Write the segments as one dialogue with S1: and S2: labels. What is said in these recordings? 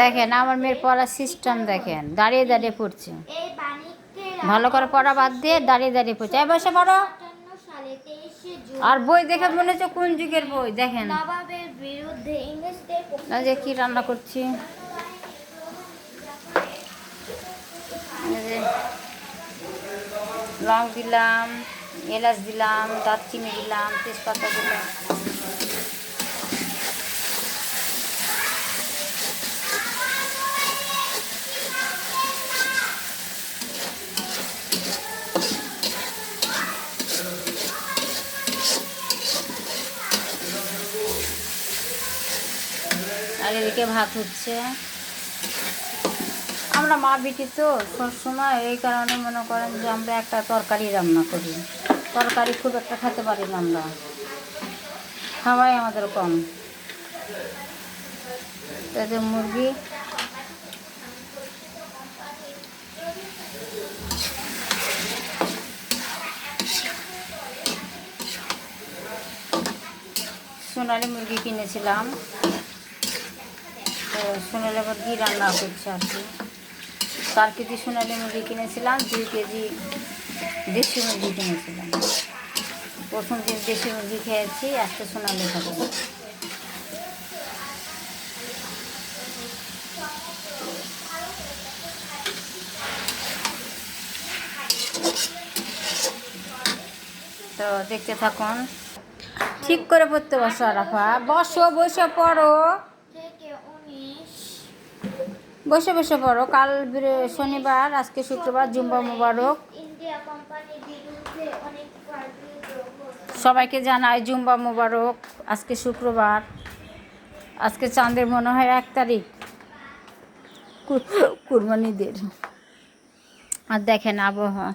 S1: দেখেন, আমার মেয়ের পড়ার সিস্টেম দেখেন। দাঁড়িয়ে দাঁড়িয়ে পড়ছে। ভালো করে পড়া বাদ দিয়ে দাঁড়িয়ে দাঁড়িয়ে পড়ছে। এই বসে পড়ো। আর বই দেখে মনে হচ্ছে কোন যুগের বই? দেখেন। যে কি রান্না করছি। লং দিলাম, এলাচ দিলাম, দারচিনি দিলাম, তেজপাতা দিলাম আর এদিকে ভাত হচ্ছে আমরা মা বিটি তো সবসময় এই কারণে মনে করেন যে আমরা একটা তরকারি রান্না করি। তরকারি খুব একটা খেতে পারি না আমরা। খাওয়াই আমাদের কম। তাদের মুরগি। সোনালি মুরগি কিনেছিলাম। তো সোনালি মুরগি রান্না করছে আর কি? চার কেজি সোনালি মুরগি কিনেছিলাম, দুই কেজি দেশি মুরগি কিনেছিলাম। প্রথম দিন দেশি মুরগি খেয়েছি আজকে সোনালি খাব। তো দেখতে থাকুন। ঠিক করে পড়তে বসো, রাফা। বসো, বসে পড়ো। বসে বসে পড়ো। কাল শনিবার, আজকে শুক্রবার জুম্বা মুবারক। সবাইকে জানাই জুম্বা মুবারক। আজকে শুক্রবার। আজকে চাঁদের মনে হয় এক তারিখ। কুরবানিদের। আর দেখেন আবহাওয়া।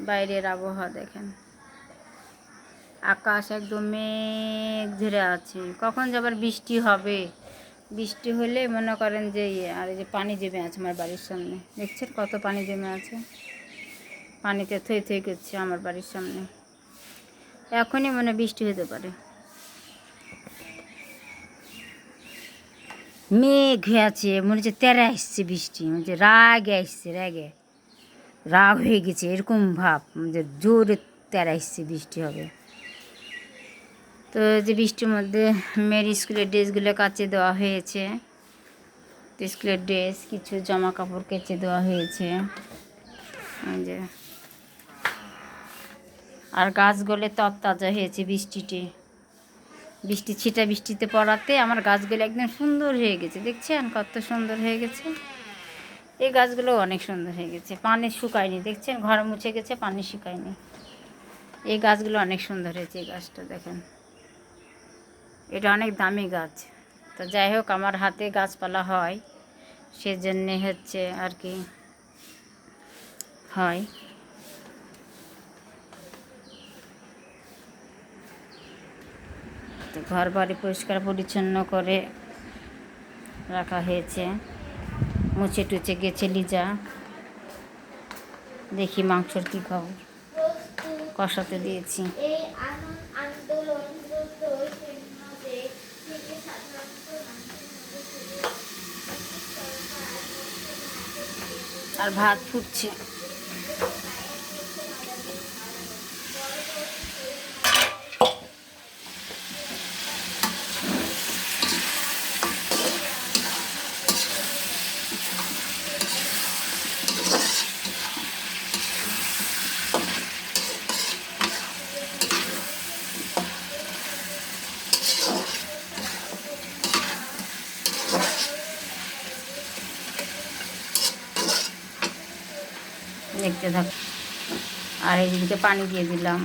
S1: বাইরের আবহাওয়া দেখেন। আকাশ একদম মেঘ ধরে আছে। কখন যে আবার বৃষ্টি হবে। বৃষ্টি হলে মনে করেন যে ইয়ে আর এই যে পানি জমে আছে আমার বাড়ির সামনে। দেখছেন কত পানি জমে আছে? পানিতে থই থই করছে আমার বাড়ির সামনে। এখনই মনে বৃষ্টি হতে পারে। মেঘ হয়ে আছে, মনে হচ্ছে তেরা আসছে বৃষ্টি, মনে হচ্ছে রাগ আসছে রাগে। রাগ হয়ে গেছে, এরকম ভাব যে জোরে তেরা আসছে বৃষ্টি হবে। তো যে বৃষ্টির মধ্যে মেয়ের স্কুলের ড্রেসগুলো কাচে দেওয়া হয়েছে। তো স্কুলের ড্রেস, কিছু জামা কাপড় কেচে দেওয়া হয়েছে। যে। আর গাছগুলো তরতাজা হয়েছে বৃষ্টিটি বৃষ্টি ছিটা বৃষ্টিতে পড়াতে আমার গাছগুলো একদম সুন্দর হয়ে গেছে। দেখছেন কত সুন্দর হয়ে গেছে? এই গাছগুলো অনেক সুন্দর হয়ে গেছে। পানি শুকায়নি, দেখছেন? ঘর মুছে গেছে, পানি শুকায়নি। এই গাছগুলো অনেক সুন্দর হয়েছে, এই গাছটা দেখেন। এটা অনেক দামি গাছ। তো যাই হোক, আমার হাতে গাছপালা হয়, সেজন্যে হচ্ছে আর কি হয়। তো ঘর বাড়ি পরিষ্কার পরিচ্ছন্ন করে রাখা হয়েছে। মুছে টুচে গেছে লিজা। দেখি মাংসর কী খবর। কষাতে দিয়েছি। আর ভাত ফুটছে। দেখতে থাক। আর এইদিকে পানি দিয়ে দিলাম।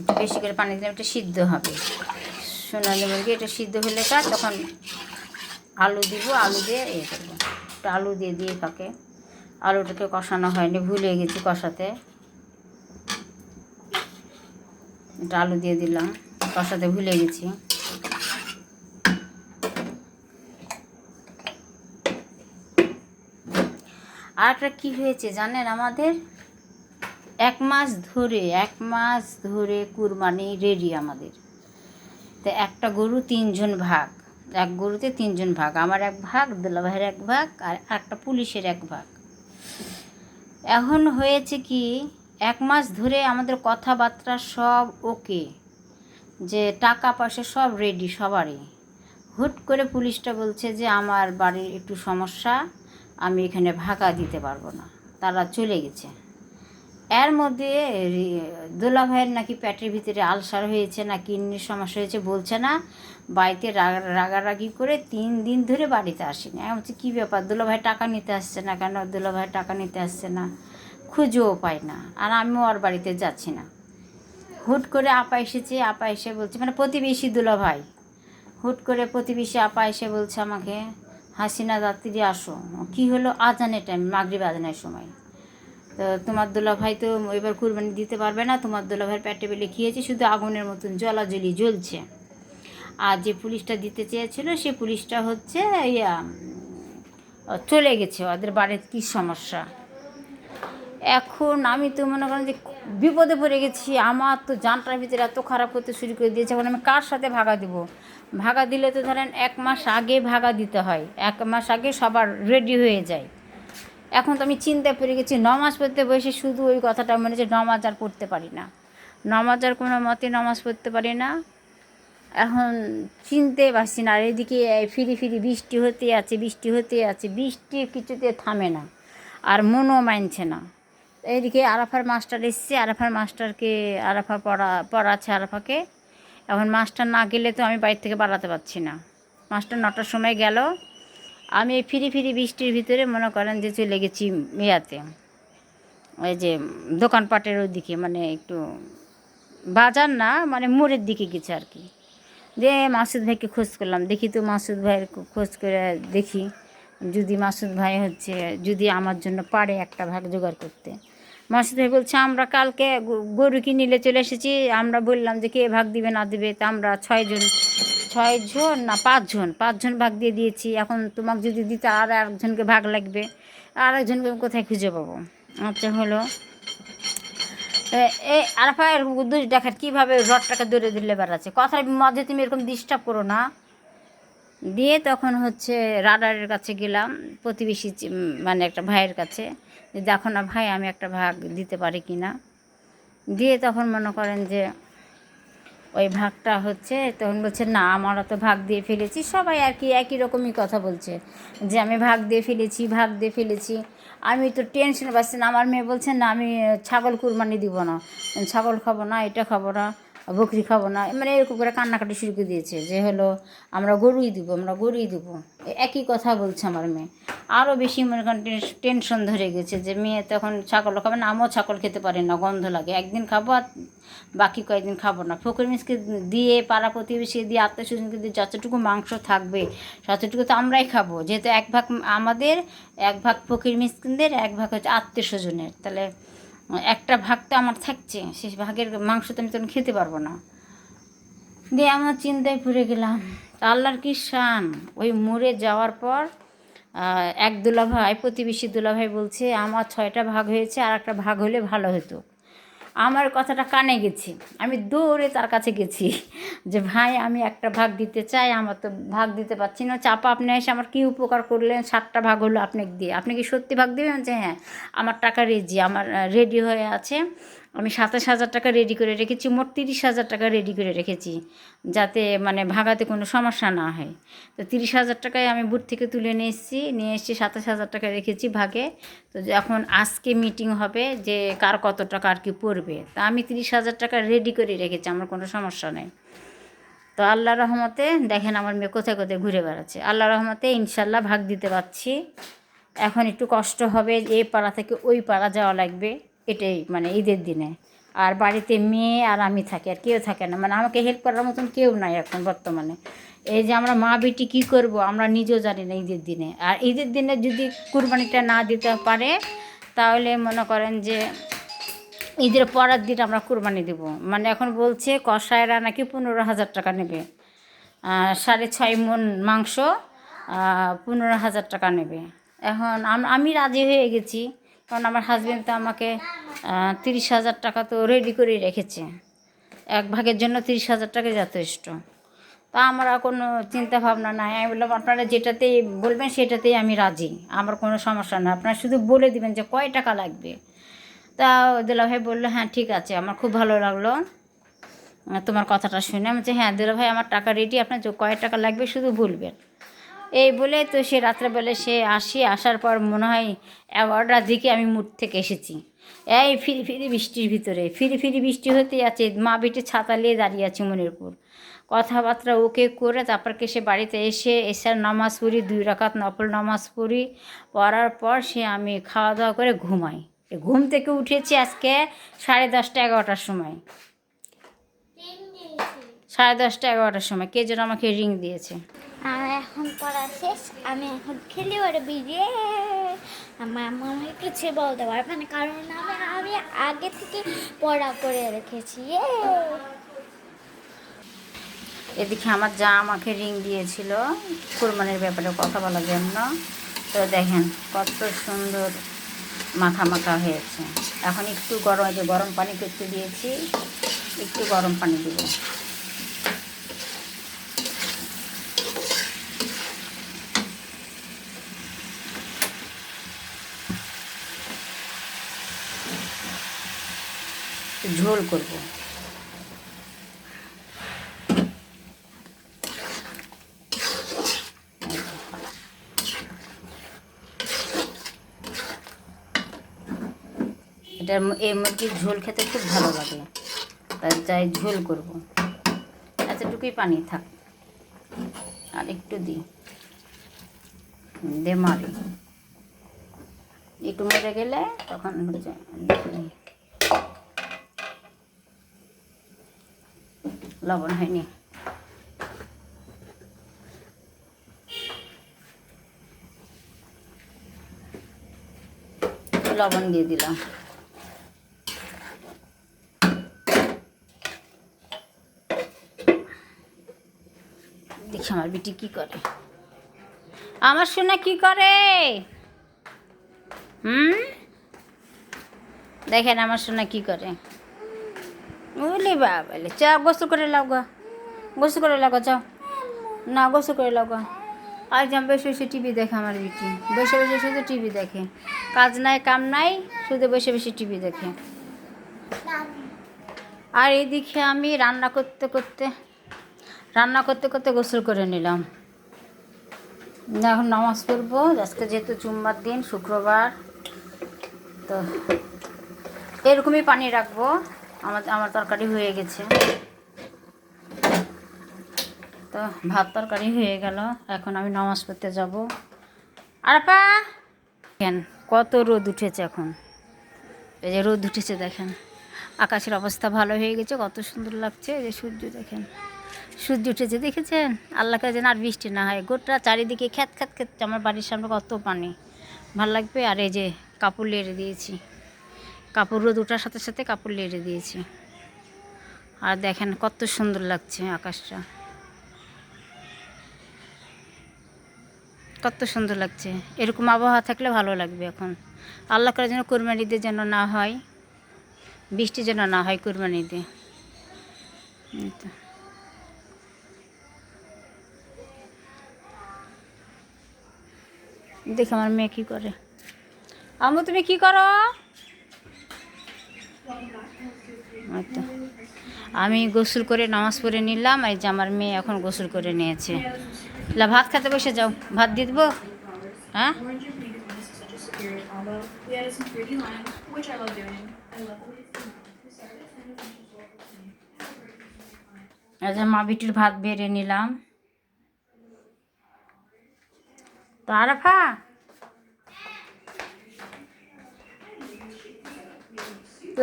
S1: একটু বেশি করে পানি দিলাম, একটু সিদ্ধ হবে। সোনালি মুরগি, এটা সিদ্ধ হলে কাজ তখন আলু দিব, আলু দিয়ে ইয়ে করব। একটু আলু দিয়ে দিয়ে পাকে আলুটাকে কষানো হয়নি, ভুলে গেছি কষাতে। এটা আলু দিয়ে দিলাম, কষাতে ভুলে গেছি। আর একটা কী হয়েছে জানেন আমাদের? এক মাস ধরে, এক মাস ধরে কুরবানি রেডি আমাদের। তো একটা গরু তিনজন ভাগ, এক গরুতে তিনজন ভাগ, আমার এক ভাগ, দুলাভাইয়ের এক ভাগ, আর একটা পুলিশের এক ভাগ। এখন হয়েছে কি, এক মাস ধরে আমাদের কথাবার্তা সব ওকে, যে টাকা পয়সা সব রেডি সবারই। হুট করে পুলিশটা বলছে যে আমার বাড়ির একটু সমস্যা আমি এখানে ভাগা দিতে পারব না। তারা চলে গেছে। এর মধ্যে দোলা ভাইয়ের নাকি পেটের ভিতরে আলসার হয়েছে না কিডনির সমস্যা হয়েছে বলছে না। বাড়িতে রাগা- রাগারাগি করে তিন দিন ধরে বাড়িতে আসেনি। আমি বলছি, কী ব্যাপার? দোলা ভাই টাকা নিতে আসছে না কেন? দোলা ভাই টাকা নিতে আসছে না। খুঁজেও পাই না। আর আমিও ওর বাড়িতে যাচ্ছি না। হুট করে আপা এসেছে, আপা এসে বলছে মানে প্রতিবেশী দুলা ভাই? হুট করে প্রতিবেশী আপা এসে বলছে আমাকে হাসিনা যাত্রী আসো, কি হলো আজানের টাইম মাগরিব আজানের সময়? তো তোমার দোলা ভাই তো এবার কুরবানি দিতে পারবে না, তোমার দোলা ভাইয়ের পেটে বেলে খেয়েছে শুধু আগুনের মতন জলাজলি জ্বলছে। আর যে পুলিশটা দিতে চেয়েছিল, সে পুলিশটা হচ্ছে ইয়া, চলে গেছে, ওদের বাড়ির কী সমস্যা? এখন আমি তো মনে করেন যে বিপদে পড়ে গেছি, আমার তো জানটার ভিতরে এত খারাপ করতে শুরু করে দিয়েছে, এখন আমি কার সাথে ভাগা দিব? ভাগা দিলে তো ধরেন এক মাস আগে ভাগা দিতে হয়, এক মাস আগে সবার রেডি হয়ে যায়। এখন তো আমি চিন্তায় পড়ে গেছি নমাজ পড়তে বসে শুধু ওই কথাটা মনে হচ্ছে নমাজ আর পড়তে পারি না। নমাজ আর কোনো মতে নমাজ পড়তে পারি না। এখন চিনতে পারছি না, আর এদিকে ফিরি ফিরি বৃষ্টি হতে আছে, বৃষ্টি হতে আছে, বৃষ্টি কিছুতে থামে না, আর মনও মানছে না। এইদিকে আরাফার মাস্টার এসছে, আরাফার মাস্টারকে আরাফা পড়া, পড়াচ্ছে আরাফাকে। এখন মাস্টার না গেলে তো আমি বাড়ি থেকে বাড়াতে পারছি না। মাস্টার নটার সময় গেল। আমি এই ফিরি ফিরি বৃষ্টির ভিতরে মনে করেন যে চলে গেছি মেয়াতে। ওই যে দোকানপাটের ওইদিকে মানে একটু বাজার না মানে মোড়ের দিকে গেছে আর কি। দিয়ে মাসুদ ভাইকে খোঁজ করলাম। দেখি তো মাসুদ ভাইয়ের খোঁজ করে দেখি। যদি মাসুদ ভাই হচ্ছে, যদি আমার জন্য পারে একটা ভাগ জোগাড় করতে। মাসুদ ভাই বলছে, আমরা কালকে গরু কিনে নিলে চলে এসেছি। আমরা বললাম যে কে ভাগ দিবে, না দিবে? তা আমরা ছয়জন ছয়জন না পাঁচজন পাঁচজন ভাগ দিয়ে দিয়েছি। এখন তোমাকে যদি দিতে আর একজনকে ভাগ লাগবে, আর একজনকে কোথায় খুঁজে পাবো? আচ্ছা হলো। এই আরফায়ের দুই দেখার কীভাবে রডটাকে দৌড়ে দিলে বেড়াচ্ছে কথার মধ্যে তুমি এরকম ডিস্টার্ব করো না। দিয়ে তখন হচ্ছে রাডারের কাছে গেলাম, প্রতিবেশী মানে একটা ভাইয়ের কাছে। যে দেখো না ভাই, আমি একটা ভাগ দিতে পারি কি না? দিয়ে তখন মনে করেন যে ওই ভাগটা হচ্ছে, তখন বলছে, না আমরা তো ভাগ দিয়ে ফেলেছি। সবাই আর কি একই রকমই কথা বলছে, যে আমি ভাগ দিয়ে ফেলেছি, ভাগ দিয়ে ফেলেছি। আমি তো টেনশন পাচ্ছি না। আমার মেয়ে বলছে, না, আমি ছাগল কুরবানি দিব না। ছাগল খাব না, এটা খাব না। বকরি খাব না। মানে এরকম করে কান্নাকাটি শুরু করে দিয়েছে যে হলো, আমরা গরুই দিব, আমরা গরুই দিব। একই কথা বলছে আমার মেয়ে। আরও বেশি মনে করেন টেনশন ধরে গেছে যে মেয়ে তখন ছাগল খাবে না, আমিও ছাগল খেতে পারি না, গন্ধ লাগে। একদিন খাব আর বাকি কয়েকদিন খাব না। ফকর মিসকে দিয়ে, পাড়া প্রতিবেশী দিয়ে আত্মীয় স্বজনকে দিয়ে যতটুকু মাংস থাকবে, ততটুকু তো আমরাই খাব। যেহেতু এক ভাগ আমাদের, এক ভাগ ফকির মিসকিনদের, এক ভাগ হচ্ছে আত্মীয় স্বজনের তাহলে একটা ভাগ তো আমার থাকছে সেই ভাগের মাংস তো আমি তখন খেতে পারব না। দিয়ে আমার চিন্তায় পড়ে গেলাম আল্লাহর কি শান? ওই মরে যাওয়ার পর এক দুলা ভাই প্রতিবেশী দুলা ভাই বলছে, আমার ছয়টা ভাগ হয়েছে আর একটা ভাগ হলে ভালো হতো। আমার কথাটা কানে গেছে। আমি দৌড়ে তার কাছে গেছি যে, ভাই, আমি একটা ভাগ দিতে চাই, আমার তো ভাগ দিতে পারছি না। চাপা, আপনি এসে আমার কী উপকার করলেন? সাতটা ভাগ হলো আপনাকে দিয়ে, আপনি কি সত্যি ভাগ দেবেন যে হ্যাঁ আমার টাকা রেজি আমার রেডি হয়ে আছে। আমি সাতাশ হাজার টাকা রেডি করে রেখেছি, মোট তিরিশ হাজার টাকা রেডি করে রেখেছি, যাতে মানে ভাগাতে কোনো সমস্যা না হয়। তো তিরিশ হাজার টাকায় আমি বুট থেকে তুলে নিয়ে এসেছি নিয়ে এসেছি সাতাশ হাজার টাকা রেখেছি ভাগে। তো এখন আজকে মিটিং হবে যে কার কত টাকা আর কি পড়বে। তা আমি তিরিশ হাজার টাকা রেডি করে রেখেছি, আমার কোনো সমস্যা নেই। তো আল্লাহ রহমতে, দেখেন আমার মেয়ে কোথায় কোথায় ঘুরে বেড়াচ্ছে। আল্লাহ রহমতে ইনশাল্লাহ ভাগ দিতে পারছি। এখন একটু কষ্ট হবে এই পাড়া থেকে ওই পাড়া যাওয়া লাগবে। এটাই মানে ঈদের দিনে। আর বাড়িতে মেয়ে আর আমি থাকি, আর কেউ থাকে না। মানে আমাকে হেল্প করার মতন কেউ নাই এখন বর্তমানে। এই যে আমরা মা বেটি কী করব, আমরা নিজেও জানি না ঈদের দিনে। আর ঈদের দিনে যদি কুরবানিটা না দিতে পারে, তাহলে মনে করেন যে ঈদের পরের দিন আমরা কুরবানি দেব। মানে এখন বলছে কষায়রা নাকি পনেরো হাজার টাকা নেবে। সাড়ে ছয় মন মাংস পনেরো হাজার টাকা নেবে। এখন আমি রাজি হয়ে গেছি। কারণ আমার হাজবেন্ড তো আমাকে তিরিশ হাজার টাকা তো রেডি করে রেখেছে। এক ভাগের জন্য তিরিশ হাজার টাকা যথেষ্ট। তা আমার আর কোনো চিন্তা ভাবনা নাই। আমি বললাম, আপনারা যেটাতেই বলবেন, সেটাতেই আমি রাজি। আমার কোনো সমস্যা না আপনারা শুধু বলে দিবেন যে কয় টাকা লাগবে। তা দুলা ভাই বলল হ্যাঁ ঠিক আছে। আমার খুব ভালো লাগল তোমার কথাটা শুনে। আমি বলছি হ্যাঁ দুলা ভাই, আমার টাকা রেডি আপনার কয় টাকা লাগবে, শুধু বলবেন। এই বলে তো সে রাত্রেবেলা সে আসি আসার পর মনে হয় এগারোটার দিকে আমি মুঠ থেকে এসেছি। এই ফিরি ফিরি বৃষ্টির ভিতরে ফিরি ফিরি বৃষ্টি হতেই আছে মা বেটে ছাতা নিয়ে দাঁড়িয়ে আছে মনের উপর। কথাবার্তা ওকে করে তারপর কে সে বাড়িতে এসে এসার নামাজ পড়ি দুই রাকাত নফল নামাজ পড়ি পড়ার পর সে আমি খাওয়া দাওয়া করে ঘুমাই। ঘুম থেকে উঠেছি আজকে সাড়ে দশটা এগারোটার সময়। সাড়ে দশটা এগারোটার সময় কে যেন আমাকে রিং দিয়েছে।
S2: আর এখন পড়া শেষ, আমি এখন খেলি ওরে বিরিয়ে আমার মনে কিছু বলতে পারবে না, কারণ আমি আমি আগে থেকে পড়া করে রেখেছি।
S1: এদিকে আমার যা আমাকে রিং দিয়েছিল, কুরবানির ব্যাপারে কথা বলার জন্য। তো দেখেন, কত সুন্দর মাখা মাখা হয়েছে। এখন একটু গরম যে গরম পানি করতে দিয়েছি, একটু গরম পানি দেবো। ঝোল করব। এটার ম- এই মুরগির ঝোল খেতে খুব ভালো লাগে। তাই চাই ঝোল করব। এতটুকুই পানি থাক। আর একটু দিই। দে মারি। একটু মরে গেলে তখন হচ্ছে লবণ হয়নি। লবণ দিয়ে দিলাম। দেখি আমার বিটি কি করে। আমার সোনা কি করে? হুম? দেখেন আমার সোনা কি করে। বলি বাবা চা গোসল করে লাও গা। গোসল করে লাগো চাও না, গোসল করে লাগো আজ আমি বসে বসে টিভি দেখে আমার বিটি। বসে বসে শুধু টিভি দেখে। কাজ নাই, কাম নাই, শুধু বসে বসে টিভি দেখে। আর এদিকে আমি রান্না করতে করতে, রান্না করতে করতে গোসল করে নিলাম। এখন নামাজ পড়ব। আজকে যেহেতু জুম্মার দিন, শুক্রবার, তো এরকমই পানি রাখব। আমার আমার তরকারি হয়ে গেছে। তো ভাত তরকারি হয়ে গেল, এখন আমি নামাজ পড়তে যাব। আর পা দেখেন কত রোদ উঠেছে এখন। এই যে রোদ উঠেছে দেখেন। আকাশের অবস্থা ভালো হয়ে গেছে, কত সুন্দর লাগছে এই যে সূর্য দেখেন। সূর্য উঠেছে, দেখেছেন? আল্লাহকে যেন আর বৃষ্টি না হয়। গোটা চারিদিকে খ্যাত খ্যাত খ্যাত, আমার বাড়ির সামনে কত পানি। ভালো লাগবে? আর এই যে কাপড় লেড়ে দিয়েছি। কাপড় রোদ ওঠার সাথে সাথে কাপড় লেড়ে দিয়েছি। আর দেখেন কত সুন্দর লাগছে আকাশটা। কত সুন্দর লাগছে। এরকম আবহাওয়া থাকলে ভালো লাগবে এখন। আল্লাহ করে যেন কোরবানিতে যেন না হয়, বৃষ্টি যেন না হয় কোরবানিতে। এই দেখে আমার মেয়ে কী করে। আমু তুমি কি করো? তো। আমি গোসল করে নামাজ পড়ে নিলাম, এই যে আমার মেয়ে এখন গোসল করে নিয়েছে। লা, ভাত খেতে বসে যাও, ভাত দিয়ে দেবো? হ্যাঁ?
S3: Orange
S1: মা বিটির ভাত বেড়ে নিলাম। is such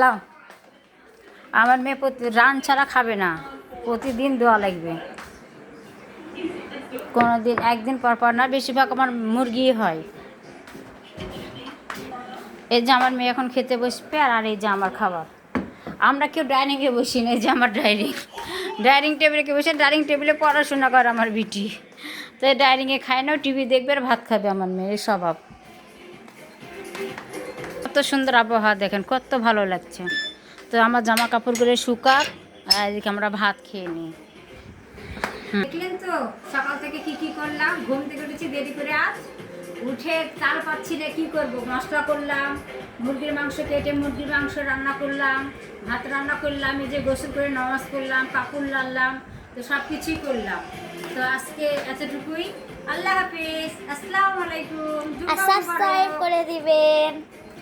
S1: লাও। আমার মেয়ে প্রতি রান ছাড়া খাবে না। প্রতিদিন দোয়া লাগবে। কোনো দিন একদিন পর পর না, বেশিরভাগ আমার মুরগি হয়। এই যে আমার মেয়ে এখন খেতে বসবে, আর এই যে আমার খাবার। আমরা কেউ ডাইনিংয়ে বসি না, এই যে আমার ডাইনিং ডাইনিং টেবিলে কেউ বসে ডাইনিং টেবিলে পড়াশোনা করে আমার বিটি। তো ডাইনিংয়ে খায় না টিভি দেখবে আর ভাত খাবে আমার মেয়ের স্বভাব। কত সুন্দর আবহাওয়া দেখেন কত ভালো লাগছে। তো আমার জামা কাপড়গুলো শুকাক আর এদিকে আমরা ভাত খেয়ে নিই। দেখলেন তো সকাল থেকে কি কি করলাম? ঘুম থেকে উঠেছি দেরি করে আজ। উঠে চাল পাচ্ছি না কি করব? মশলা করলাম মুরগির মাংস কেটে মুরগির মাংস রান্না করলাম ভাত রান্না করলাম এই যে গোসল করে নামাজ করলাম কাপড় লাড়লাম তো সব কিছুই করলাম। তো আজকে এতটুকুই। আল্লাহ হাফিজ আসসালামু আলাইকুম।
S2: সাবস্ক্রাইব করে দিবেন।